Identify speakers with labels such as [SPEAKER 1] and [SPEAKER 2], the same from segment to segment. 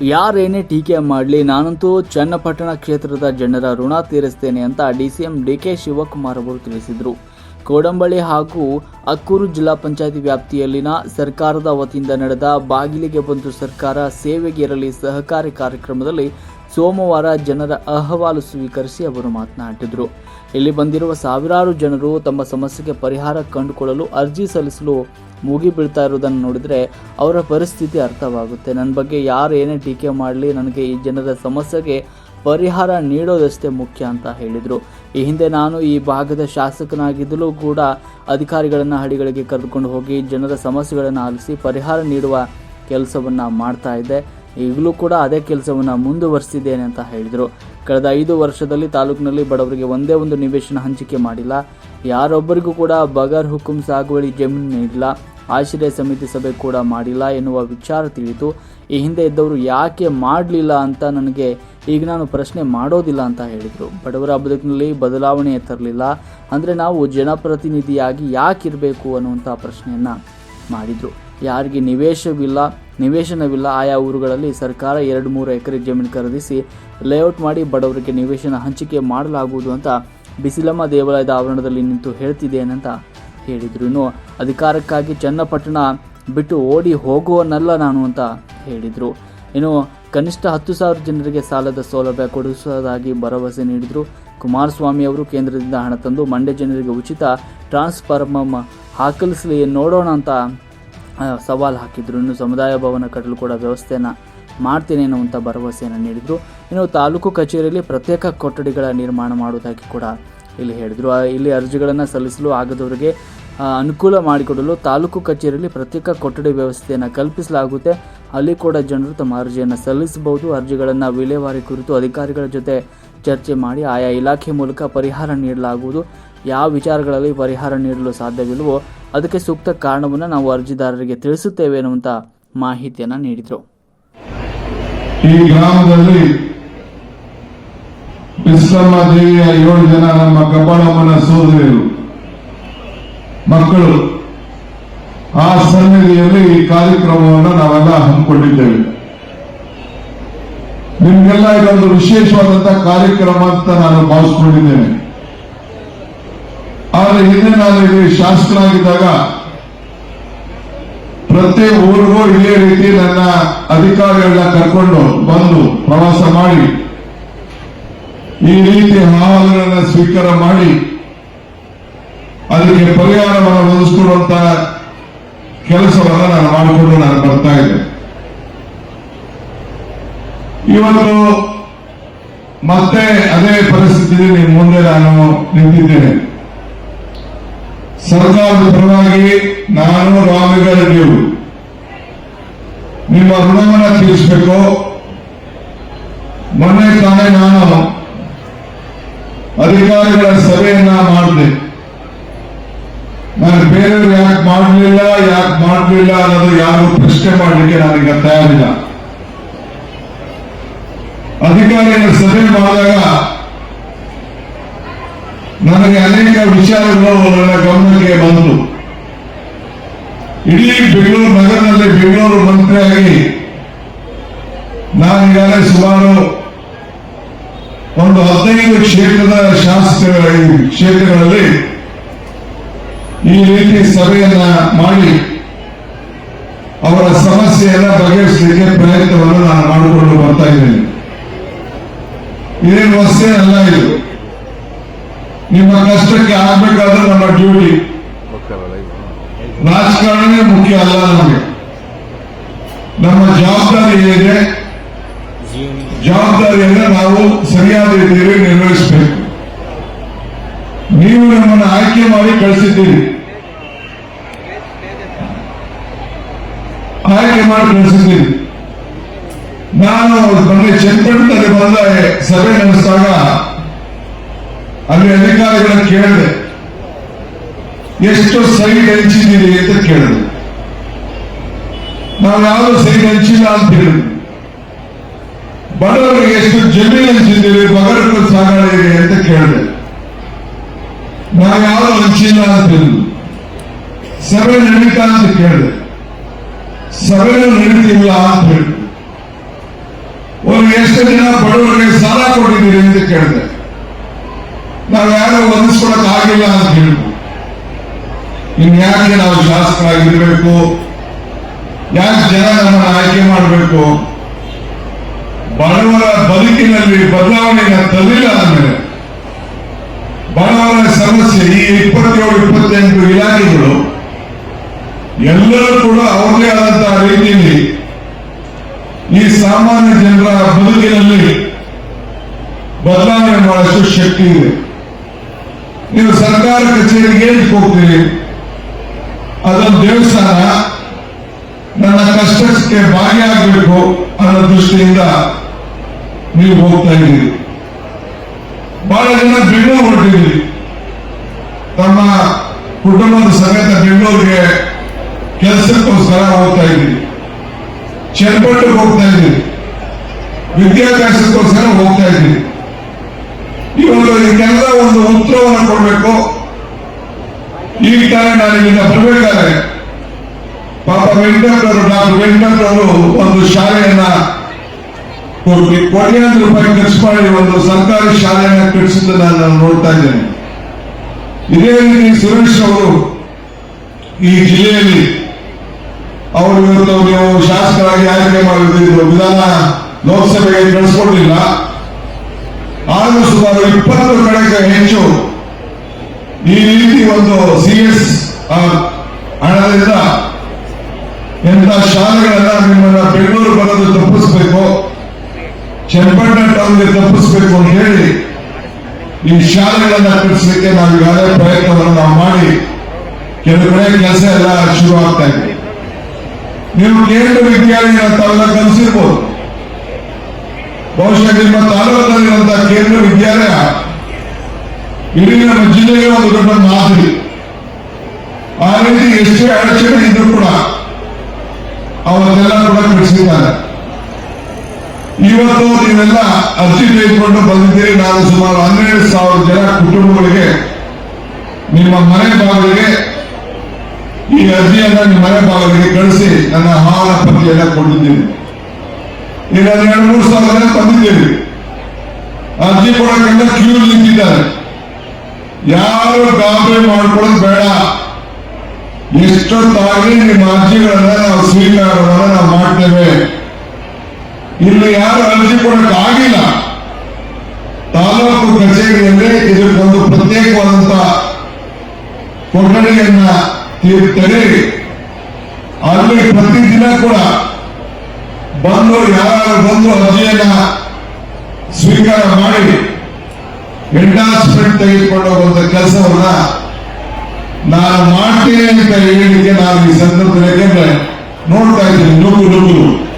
[SPEAKER 1] ಯಾರೇನೇ ಟೀಕೆ ಮಾಡಲಿ, ನಾನಂತೂ ಚನ್ನಪಟ್ಟಣ ಕ್ಷೇತ್ರದ ಜನರ ಋಣ ತೀರಿಸ್ತೇನೆ ಅಂತ D C M D K Shivakumar ಅವರು ತಿಳಿಸಿದರು. ಕೋಡಂಬಳಿ ಹಾಗೂ ಅಕ್ಕೂರು ಜಿಲ್ಲಾ ಪಂಚಾಯತಿ ವ್ಯಾಪ್ತಿಯಲ್ಲಿನ ಸರ್ಕಾರದ ವತಿಯಿಂದ ನಡೆದ ಬಾಗಿಲಿಗೆ ಬಂದು ಸರ್ಕಾರ ಸೇವೆಗೆ ಇರಲಿ, ಸಹಕಾರಿ ಕಾರ್ಯಕ್ರಮದಲ್ಲಿ ಸೋಮವಾರ ಜನರ ಅಹವಾಲು ಸ್ವೀಕರಿಸಿ ಅವರು ಮಾತನಾಡಿದರು. ಇಲ್ಲಿ ಬಂದಿರುವ ಸಾವಿರಾರು ಜನರು ತಮ್ಮ ಸಮಸ್ಯೆಗೆ ಪರಿಹಾರ ಕಂಡುಕೊಳ್ಳಲು ಅರ್ಜಿ ಸಲ್ಲಿಸಲು ಮುಗಿ ಬೀಳ್ತಾ ಇರೋದನ್ನು ನೋಡಿದರೆ ಅವರ ಪರಿಸ್ಥಿತಿ ಅರ್ಥವಾಗುತ್ತೆ. ನನ್ನ ಬಗ್ಗೆ ಯಾರು ಏನೇ ಟೀಕೆ ಮಾಡಲಿ, ನನಗೆ ಈ ಜನರ ಸಮಸ್ಯೆಗೆ ಪರಿಹಾರ ನೀಡೋದಷ್ಟೇ ಮುಖ್ಯ ಅಂತ ಹೇಳಿದರು. ಈ ಹಿಂದೆ ನಾನು ಈ ಭಾಗದ ಶಾಸಕನಾಗಿದ್ದಲೂ ಕೂಡ ಅಧಿಕಾರಿಗಳನ್ನು ಹಳ್ಳಿಗಳಿಗೆ ಕರೆದುಕೊಂಡು ಹೋಗಿ ಜನರ ಸಮಸ್ಯೆಗಳನ್ನು ಆಲಿಸಿ ಪರಿಹಾರ ನೀಡುವ ಕೆಲಸವನ್ನು ಮಾಡ್ತಾ ಇದ್ದೆ. ಈಗಲೂ ಕೂಡ ಅದೇ ಕೆಲಸವನ್ನು ಮುಂದುವರಿಸಿದ್ದೇನೆ ಅಂತ ಹೇಳಿದರು. ಕಳೆದ ಐದು ವರ್ಷದಲ್ಲಿ ತಾಲೂಕಿನಲ್ಲಿ ಬಡವರಿಗೆ ಒಂದೇ ಒಂದು ನಿವೇಶನ ಹಂಚಿಕೆ ಮಾಡಿಲ್ಲ. ಯಾರೊಬ್ಬರಿಗೂ ಕೂಡ ಬಗರ್ ಹುಕುಂ ಸಾಗುವಳಿ ಜಮೀನು ನೀಡಿಲ್ಲ. ಆಶ್ರಯ ಸಮಿತಿ ಸಭೆ ಕೂಡ ಮಾಡಿಲ್ಲ ಎನ್ನುವ ವಿಚಾರ ತಿಳಿತು ಈ ಹಿಂದೆ ಇದ್ದವರು ಯಾಕೆ ಮಾಡಲಿಲ್ಲ ಅಂತ ನನಗೆ ಈಗ ನಾನು ಪ್ರಶ್ನೆ ಮಾಡೋದಿಲ್ಲ ಅಂತ ಹೇಳಿದರು. ಬಡವರ ಬದುಕಿನಲ್ಲಿ ಬದಲಾವಣೆ ತರಲಿಲ್ಲ. ಅಂದರೆ ನಾವು ಜನಪ್ರತಿನಿಧಿಯಾಗಿ ಯಾಕಿರಬೇಕು ಅನ್ನುವಂಥ ಪ್ರಶ್ನೆಯನ್ನು ಮಾಡಿದರು. ಯಾರಿಗೆ ನಿವೇಶವಿಲ್ಲ, ನಿವೇಶನವಿಲ್ಲ, ಆಯಾ ಊರುಗಳಲ್ಲಿ ಸರ್ಕಾರ ಎರಡು ಮೂರು ಎಕರೆ ಜಮೀನು ಖರೀದಿಸಿ, ಲೇಔಟ್ ಮಾಡಿ ಬಡವರಿಗೆ ನಿವೇಶನ ಹಂಚಿಕೆ ಮಾಡಲಾಗುವುದು ಅಂತ ಬಿಸಿಲಮ್ಮ ದೇವಾಲಯದ ಆವರಣದಲ್ಲಿ ನಿಂತು ಹೇಳ್ತಿದ್ದೇನಂತ ಹೇಳಿದರು ಅಧಿಕಾರಕ್ಕಾಗಿ ಚನ್ನಪಟ್ಟಣ ಬಿಟ್ಟು ಓಡಿ ಹೋಗುವನಲ್ಲ ನಾನು ಅಂತ ಹೇಳಿದರು. ಇನ್ನು ಕನಿಷ್ಠ ಹತ್ತು ಸಾವಿರ ಜನರಿಗೆ ಸಾಲದ ಸೌಲಭ್ಯ ಕೊಡಿಸುವುದಾಗಿ ಭರವಸೆ ನೀಡಿದರು. ಕುಮಾರಸ್ವಾಮಿ ಅವರು ಕೇಂದ್ರದಿಂದ ಹಣ ತಂದು ಮಂಡ್ಯ ಜನರಿಗೆ ಉಚಿತ ಟ್ರಾನ್ಸ್ಫಾರ್ಮಮ್ ಹಾಕಲಿಸಲಿ ನೋಡೋಣ ಅಂತ ಸವಾಲು ಹಾಕಿದ್ರು. ಇನ್ನು ಸಮುದಾಯ ಭವನ ಕಟ್ಟಲು ಕೂಡ ವ್ಯವಸ್ಥೆಯನ್ನು ಮಾಡ್ತೇನೆ ಅನ್ನುವಂಥ ಭರವಸೆಯನ್ನು ನೀಡಿದರು. ಇನ್ನು ತಾಲೂಕು ಕಚೇರಿಯಲ್ಲಿ ಪ್ರತ್ಯೇಕ ಕೊಠಡಿಗಳ ನಿರ್ಮಾಣ ಮಾಡುವುದಾಗಿ ಕೂಡ ಇಲ್ಲಿ ಹೇಳಿದರು. ಇಲ್ಲಿ ಅರ್ಜಿಗಳನ್ನು ಸಲ್ಲಿಸಲು ಆಗದವರಿಗೆ ಅನುಕೂಲ ಮಾಡಿಕೊಡಲು ತಾಲೂಕು ಕಚೇರಿಯಲ್ಲಿ ಪ್ರತ್ಯೇಕ ಕೊಠಡಿ ವ್ಯವಸ್ಥೆಯನ್ನು ಕಲ್ಪಿಸಲಾಗುತ್ತೆ. ಅಲ್ಲಿ ಕೂಡ ಜನರು ತಮ್ಮ ಅರ್ಜಿಯನ್ನು ಸಲ್ಲಿಸಬಹುದು. ಅರ್ಜಿಗಳನ್ನು ವಿಲೇವಾರಿ ಕುರಿತು ಅಧಿಕಾರಿಗಳ ಜೊತೆ ಚರ್ಚೆ ಮಾಡಿ ಆಯಾ ಇಲಾಖೆ ಮೂಲಕ ಪರಿಹಾರ ನೀಡಲಾಗುವುದು. ಯಾವ ವಿಚಾರಗಳಲ್ಲಿ ಪರಿಹಾರ ನೀಡಲು ಸಾಧ್ಯವಿಲ್ಲವೋ ಅದಕ್ಕೆ ಸೂಕ್ತ ಕಾರಣವನ್ನು ನಾವು ಅರ್ಜಿದಾರರಿಗೆ ತಿಳಿಸುತ್ತೇವೆ ಅನ್ನುವಂಥ ಮಾಹಿತಿಯನ್ನು ನೀಡಿದರು.
[SPEAKER 2] ಈ ಗ್ರಾಮದಲ್ಲಿ ಬಿಸ್ಲಮ್ಮ ದೇವಿಯ ಏಳು ಜನ ನಮ್ಮ ಕಬ್ಬಾಳಮ್ಮನ ಸೋದರಿಯರು ಮಕ್ಕಳು, ಆ ಸನ್ನಿಧಿಯಲ್ಲಿ ಈ ಕಾರ್ಯಕ್ರಮವನ್ನು ನಾವೆಲ್ಲ ಹಮ್ಮಿಕೊಂಡಿದ್ದೇವೆ. ನಿಮ್ಗೆಲ್ಲ ಇದೊಂದು ವಿಶೇಷವಾದಂತಹ ಕಾರ್ಯಕ್ರಮ ಅಂತ ನಾನು ಭಾವಿಸ್ಕೊಂಡಿದ್ದೇನೆ. ಆದರೆ ಹಿಂದೆ ನಾನು ಇಲ್ಲಿ ಶಾಸಕನಾಗಿದ್ದಾಗ ಪ್ರತಿ ಊರಿಗೂ ಇದೇ ರೀತಿ ನನ್ನ ಅಧಿಕಾರಿಗಳನ್ನ ಕರ್ಕೊಂಡು ಬಂದು ಪ್ರವಾಸ ಮಾಡಿ ಈ ರೀತಿ ಅಹವಾಲುಗಳನ್ನ ಸ್ವೀಕಾರ ಮಾಡಿ ಅದಕ್ಕೆ ಪರಿಹಾರವನ್ನು ಒದಗಿಸಿಕೊಡುವಂತ ಕೆಲಸವನ್ನ ನಾನು ಮಾಡಿಕೊಂಡು ನಾನು ಬರ್ತಾ ಇದ್ದೆ ಇವತ್ತು ಮತ್ತೆ ಅದೇ ಪರಿಸ್ಥಿತಿ ನಿಮ್ಮ ಮುಂದೆ ನಾನು ನಿಂತಿದ್ದೇನೆ. ಸರ್ಕಾರದ ಪರವಾಗಿ ನಾನು ರಾಮಲಿಂಗಾರೆಡ್ಡಿಯವರು ನಿಮ್ಮ ಋಣವನ್ನು ತೀರಿಸಬೇಕು. ಮೊನ್ನೆ ತಾನೇ ನಾನು ಅಧಿಕಾರಿಗಳ ಸಭೆಯನ್ನ ಮಾಡಿದೆ. ನಾನು ಬೇರೆಯವರು ಯಾಕೆ ಮಾಡಲಿಲ್ಲ ಯಾಕೆ ಮಾಡಲಿಲ್ಲ ಅನ್ನೋದು ಯಾರು ಪ್ರಶ್ನೆ ಮಾಡಲಿಕ್ಕೆ ನನಗೆ ತಯಾರಿಲ್ಲ. ಅಧಿಕಾರಿಗಳ ಸಭೆ ಮಾಡಿದಾಗ ನನಗೆ ಅನೇಕ ವಿಚಾರಗಳು ನನ್ನ ಗಮನಕ್ಕೆ ಬಂತು ಇಡೀ ಬೆಂಗಳೂರು ನಗರದಲ್ಲಿ ಬೆಂಗಳೂರು ಮಂತ್ರಿಯಾಗಿ ನಾನು ಈಗಾಗಲೇ ಸುಮಾರು ಒಂದು ಹದಿನೈದು ಕ್ಷೇತ್ರದ ಶಾಸಕ ಕ್ಷೇತ್ರಗಳಲ್ಲಿ ಈ ರೀತಿ ಸಭೆಯನ್ನ ಮಾಡಿ ಅವರ ಸಮಸ್ಯೆಯನ್ನ ಬಗೆಹರಿಸಲಿಕ್ಕೆ ಪ್ರಯತ್ನವನ್ನು ನಾನು ಮಾಡಿಕೊಂಡು ಬರ್ತಾ ಇದ್ದೇನೆ. ಇದೇನು ವಸ್ತೆ ಅಲ್ಲ ಇದು. ನಿಮ್ಮ ಕಷ್ಟಕ್ಕೆ ಆಗ್ಬೇಕಾದ್ರೆ ನಮ್ಮ ಡ್ಯೂಟಿ ರಾಜಕಾರಣನೇ ಮುಖ್ಯ ಅಲ್ಲ ನಮಗೆ. ನಮ್ಮ ಜವಾಬ್ದಾರಿ ಏನಿದೆ? ಜವಾಬ್ದಾರಿಯನ್ನ ನಾವು ಸರಿಯಾದ ರೀತಿಯಲ್ಲಿ ನಿರ್ವಹಿಸಬೇಕು. ನೀವು ನಮ್ಮನ್ನು ಆಯ್ಕೆ ಮಾಡಿ ಕಳಿಸಿದ್ದೀರಿ. ಆಯ್ಕೆ ಮಾಡಿ ಕಳಿಸಿದ್ದೀರಿ. ನಾನು ಮೊನ್ನೆ ಚನ್ನಪಟ್ಟಣದಲ್ಲಿ ಬಂದ ಸಭೆ ನಡೆಸಿದಾಗ ಅಲ್ಲಿ ಅಧಿಕಾರಿಗಳನ್ನ ಕೇಳಿದೆ. ಎಷ್ಟು ಸೈಟ್ ಹಂಚಿದ್ದೀರಿ? ಅಂತ ಕೇಳಿದೆ. ನಾವು ಯಾವುದು ಸೈಟ್ ಹಂಚಿಲ್ಲ ಅಂತ ಹೇಳಿದ್ವಿ ಬಡವರಿಗೆ ಎಷ್ಟು ಜಮೀನು ಬಗರಗಳ ಬಗರಕ್ಕೂ ಇದೆ ಅಂತ ಕೇಳಿದೆ. ನಾವು ಯಾರು ಹಂಚಿಲ್ಲ ಅಂತ ಸಭೆ ನಡೀತಾ ಅಂತ ಕೇಳಿದೆ. ಸಭೆನೂ ನಡೀತಿಲ್ಲ ಅಂತ ಹೇಳಿ ಎಷ್ಟು ದಿನ ಬಡವರಿಗೆ ಸಾಲ ಕೊಟ್ಟಿದ್ದೀರಿ ಅಂತ ಕೇಳಿದೆ. ನಾವು ಯಾರು ಹೊಂದಿಸ್ಕೊಳಕ್ ಆಗಿಲ್ಲ ಅಂತ ಹೇಳಿದ್ರು ಇನ್ಯಾಕೆ ನಾವು ಶಾಸಕರಾಗಿರ್ಬೇಕು? ಯಾಕೆ ಜನ ನಮ್ಮನ್ನು ಆಯ್ಕೆ ಮಾಡಬೇಕು? ಬಡವರ ಬದುಕಿನಲ್ಲಿ ಬದಲಾವಣೆಯನ್ನು ತರಲಿಲ್ಲ ಅಂದಮೇಲೆ ಬಡವರ ಸಮಸ್ಯೆ ಈ ಇಪ್ಪತ್ತೇಳು, ಇಪ್ಪತ್ತೆಂಟು ಇಲಾಖೆಗಳು ಎಲ್ಲರೂ ಕೂಡ ಅವ್ರದೇ ಆದಂತಹ ರೀತಿಯಲ್ಲಿ ಈ ಸಾಮಾನ್ಯ ಜನರ ಬದುಕಿನಲ್ಲಿ ಬದಲಾವಣೆ ಮಾಡಷ್ಟು ಶಕ್ತಿ ಇದೆ. ನೀವು ಸರ್ಕಾರ ಕಚೇರಿಗೆ ಹೋಗ್ತೀರಿ? ಅದೊಂದು ದೇವಸ್ಥಾನ ನನ್ನ ಕಷ್ಟಕ್ಕೆ ಭಾಗಿಯಾಗಬೇಕು ಅನ್ನೋ ದೃಷ್ಟಿಯಿಂದ ನೀವು ಹೋಗ್ತಾ ಇದ್ದೀರಿ. ಬಹಳ ಜನ ಬೆಂಗಳೂರು ಹೊರಟಿದ್ದೀರಿ. ತಮ್ಮ ಕುಟುಂಬದ ಸಮೇತ ಬೆಂಗಳೂರಿಗೆ ಕೆಲಸಕ್ಕೋಸ್ಕರ ಹೋಗ್ತಾ ಇದ್ದೀರಿ. ಚನ್ನಪಟ್ಟಣಕ್ಕೆ ಹೋಗ್ತಾ ಇದ್ದೀರಿ. ವಿದ್ಯಾಭ್ಯಾಸಕ್ಕೋಸ್ಕರ ಹೋಗ್ತಾ ಇದ್ದೀರಿ. ಇವಾಗ ಇದಕ್ಕೆಲ್ಲ ಒಂದು ಉತ್ತರವನ್ನು ಕೊಡಬೇಕು. ಈ ತಾನೇ ನಾನು ಇಲ್ಲಿಂದ ಬರಬೇಕಾದ್ರೆ ಪಾಪ ವೆಂಕಟರವರು ಡಾಕ್ಟರ್ ವೆಂಕಟರವರು ಒಂದು ಶಾಲೆಯನ್ನ ಕೋಟಿ ಕೋಟ್ಯಾಂತರ ರೂಪಾಯಿ ಖರ್ಚು ಮಾಡಿ ಒಂದು ಸರ್ಕಾರಿ ಶಾಲೆಯನ್ನ ಕಟ್ಟಿಸಿದ್ದನ್ನ ನಾನು ನೋಡ್ತಾ ಇದ್ದೇನೆ. ಇದೇ ರೀತಿ ಸುರೇಶ್ ಅವರು ಈ ಜಿಲ್ಲೆಯಲ್ಲಿ ಅವರು ಇವತ್ತು ಶಾಸಕರಾಗಿ ಆಯ್ಕೆ ಮಾಡಿದ್ರು ವಿಧಾನ ಲೋಕಸಭೆಗೆ ಕಳಿಸ್ಕೊಡ್ಲಿಲ್ಲ ಆದರೂ ಸುಮಾರು ಇಪ್ಪತ್ತು ಕಡೆಗೆ ಹೆಚ್ಚು ಈ ರೀತಿ ಒಂದು ಸಿ ಎಸ್ ಹಣದಿಂದ ಎಂತ ಶಾಲೆಗಳನ್ನ ನಿಮ್ಮನ್ನ ಬೆಂಗಳೂರು ಬರೋದು ತಪ್ಪಿಸ್ಬೇಕು. ಚನ್ನಪಟ್ಟಣ ಟೌನ್ಗೆ ತಪ್ಪಿಸ್ಬೇಕು ಅಂತ ಹೇಳಿ ಈ ಶಾಲೆಗಳನ್ನ ಕಟ್ಟಿಸ್ಲಿಕ್ಕೆ ನಾವು ಈಗಾಗಲೇ ಪ್ರಯತ್ನವನ್ನು ನಾವು ಮಾಡಿ ಕೆಲವು ಕಡೆ ಕೆಲಸ ಎಲ್ಲ ಶುರು ಆಗ್ತಾ ಇದೆ. ನೀವು ಕೇಂದ್ರ ವಿದ್ಯಾಲಯ ತಾವೆಲ್ಲ ಕಲಿಸಿರ್ಬೋದು. ಬಹುಶಃ ನಿಮ್ಮ ತಾಲೂಕಿನಲ್ಲಿರುವಂತಹ ಕೇಂದ್ರ ವಿದ್ಯಾಲಯ ಇಡೀ ನಮ್ಮ ಜಿಲ್ಲೆಗೆ ಒಂದು ದೊಡ್ಡ ಮಾದರಿ. ಆ ರೀತಿ ಎಷ್ಟೇ ಅಡಚಣೆ ಇದ್ರೂ ಕೂಡ ಅವನ್ನೆಲ್ಲ ಕೂಡ ಕಳಿಸಿದ್ದಾರೆ ಇವತ್ತು ನೀವೆಲ್ಲ ಅರ್ಜಿ ತೆಗೆದುಕೊಂಡು ಬಂದಿದ್ದೀರಿ. ನಾನು ಸುಮಾರು ಹನ್ನೆರಡು ಸಾವಿರ ಜನ ಕುಟುಂಬಗಳಿಗೆ, ನಿಮ್ಮ ಮನೆ ಬಾಗಿಲಿಗೆ ಈ ಅರ್ಜಿಯನ್ನ ನಿಮ್ಮ ಮನೆ ಬಾಗಿಲಿಗೆ ಕಳಿಸಿ ನನ್ನ ಆಹಾರ ಪತ್ರಿಕೆಯನ್ನ ಕೊಟ್ಟಿದ್ದೀನಿ ಈಗ ಎರಡು ಮೂರು ಸಾವಿರ ಜನ ಬಂದಿದ್ದೀರಿ ಅರ್ಜಿ ಕೊಡೋಕ್ಕಿಂತ ಕ್ಯೂ ನಿಂತಿದ್ದಾರೆ. ಯಾರು ಗಾಬರಿ ಮಾಡ್ಕೊಳ್ಳೋದು ಬೇಡ. ಎಷ್ಟೊತ್ತಾಗಲಿ ನಿಮ್ಮ ಅರ್ಜಿಗಳನ್ನ ನಾವು ಸ್ವೀಕಾರವನ್ನ ನಾವು ಮಾಡ್ತೇವೆ. ಇಲ್ಲಿ ಯಾರು ಅರ್ಜಿ ಕೊಡಕ್ ಆಗಿಲ್ಲ. ತಾಲೂಕು ಕಚೇರಿಯಲ್ಲಿ ಇದಕ್ಕೊಂದು ಪ್ರತ್ಯೇಕವಾದಂತ ಕೊಠಡಿಯನ್ನ ತೀರ್- ತೆರೆಯಿರಿ. ಅಲ್ಲಿ ಪ್ರತಿದಿನ ಕೂಡ ಬಂದು ಯಾರು ಬಂದು ಅರ್ಜಿಯನ್ನ ಸ್ವೀಕಾರ ಮಾಡಿ ಎಂಡಾಸ್ಮೆಂಟ್ ತೆಗೆದುಕೊಂಡು ಹೋಗುವಂತ ಕೆಲಸವನ್ನ ನಾನು ಮಾಡ್ತೀನಿ ಅಂತ ಹೇಳಿಕೆ ನಾನು ಈ ಸಂದರ್ಭದಲ್ಲಿ ನೋಡ್ತಾ ಇದ್ದೀನಿ, ನುಗ್ಗು ನುಗ್ಗು.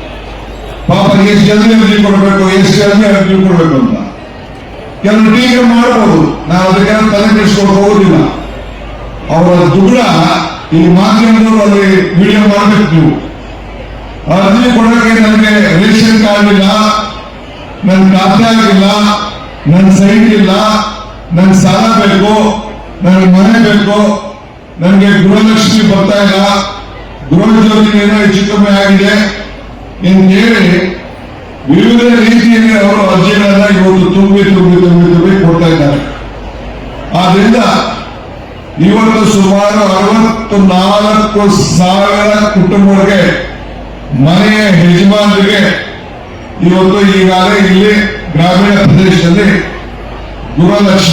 [SPEAKER 2] ಪಾಪ ಎಷ್ಟು ಜಲ್ದಿ ಅರ್ಜಿ ಕೊಡಬೇಕು, ಎಷ್ಟು ಜಲ್ದಿ ಅರ್ಜಿ ಕೊಡಬೇಕು ಅಂತ. ಕೆಲವರು ಟೀಕೆ ಮಾಡಬಹುದು. ನಾವು ಅದಕ್ಕೆ ತಲೆ ಕೆಡಿಸ್ಕೊಂಡು ಹೋಗುದಿಲ್ಲ. ಅವರ ದುಡ್ಡ ಈ ಮಾಧ್ಯಮದವರು ಅಲ್ಲಿ ವಿಡಿಯೋ ಮಾಡಬೇಕು ನೀವು. ಅರ್ಜಿ ಕೊಡೋಕೆ ನನಗೆ ರೇಷನ್ ಕಾರ್ಡ್ ಇಲ್ಲ ನನ್ನ ಖಾತೆ ಆಗಿಲ್ಲ ನನ್ನ ಸೈಟ್ ಇಲ್ಲ ನನ್ನ ಸಾಲ ಬೇಕು, ನನಗೆ ಮನೆ ಬೇಕು, ನನಗೆ ಗೃಹಲಕ್ಷ್ಮಿ ಬರ್ತಾ ಇಲ್ಲ. ಗೃಹ ಜ್ಯೋತಿ ಏನೋ ಹೆಚ್ಚು ಕಮ್ಮಿ ಆಗಿದೆ. ಹೇಳಿ ವಿವಿಧ ರೀತಿಯಲ್ಲಿ ಅವರು ಅರ್ಜಿಗಳನ್ನ ಇವತ್ತು ತುಂಬಿ ತುಂಬಿ ತುಂಬಿ ತುಂಬಿ ಕೊಡ್ತಾ ಇದ್ದಾರೆ. ಆದ್ರಿಂದ ಇವತ್ತು ಸುಮಾರು ಅರವತ್ತು ನಾಲ್ಕು ಸಾವಿರ ಕುಟುಂಬಗಳಿಗೆ, ಮನೆಯ ಯಜಮಾನರಿಗೆ ಇವತ್ತು ಈಗಾಗಲೇ ಇಲ್ಲಿ ಗ್ರಾಮೀಣ ಪ್ರದೇಶದಲ್ಲಿ ಗೃಹಲಕ್ಷ್ಮಿ